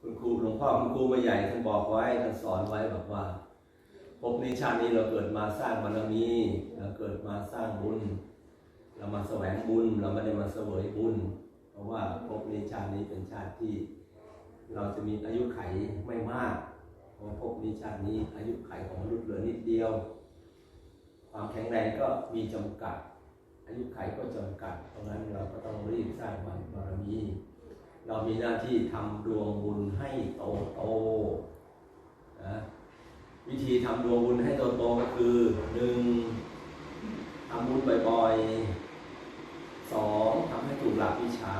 คุณครูหลวงพ่อคุณครูมาใหญ่ท่านบอกไว้ท่านสอนไว้บอกว่าพนี้ชาตินี้เราเกิดมาสร้างบารมีเราเกิดมาสร้างบุญ เรามาแสวงบุญเราไม่ได้มาเสวยบุญ เพราะว่าพนี้ชาตินี้เป็นชาติที่ เราจะมีอายุไขไม่มากเพราะว่าภพนี้ชาตินี้อายุไขของมนุษย์เหลือนิดเดียว ความแข็งแรงก็มีจำกัด อายุไขก็จำกัด เพราะงั้นเราก็ต้องรีบสร้างบารมี เรามีหน้าที่ทำดวงบุญให้โตโตนะวิธีทำดวงบุญให้โตโตก็คือหนึ่งทำบุญบ่อยๆสองทำให้ถูกหลักวิชา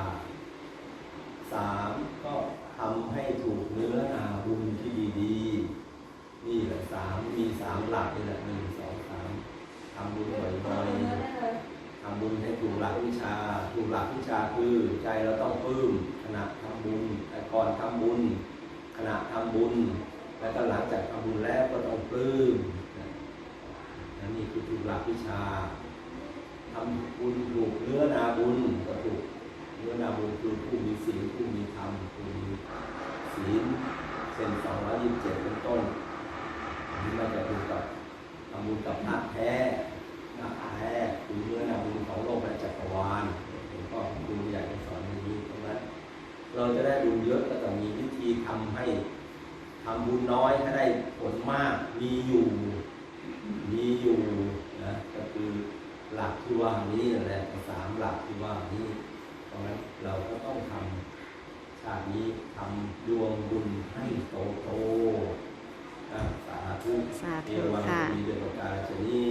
สามก็ทำให้ถูกเนื้อนาบุญที่ดีๆนี่แหละสามมีสามหลักนี่แหละหนึ่งสองสามทำบุญบ่อยๆ ทำบุญใหลักวิชาถูกหลักวิชาคือใจเราต้องปลื้มขณะทำบุญแต่ก่อนทำบุญ ขณะทำบุญ แล้วก็หลังจากทำบุญแล้วก็ต้องปลื้มนะนั่นนี่คือถูกหลักวิชาทำบุญถูกเนื้อนาบุญก็ถูกเนื้อนาบุญคือผู้มีศีลผู้มีธรรมผู้มีศีลเส้นสองร้อยยี่สิบเจ็ดเป็นต้นนี้มันจะถูกกับทำบุญกับพระแท้ เราจะได้บุญเยอะก็ต้องมีวิธีทำให้ทำบุญน้อยให้ได้ผลมากมีอยู่ มีอยู่นะก็คือหลักที่ว่านี้นั่นแหละสามหลักที่ว่านี้เพราะฉะนั้นเราก็ต้องทำชาตินี้ทำดวงบุญให้โตโตๆนะสาธุสาเอธุวังค่ะมีเดชประการชนี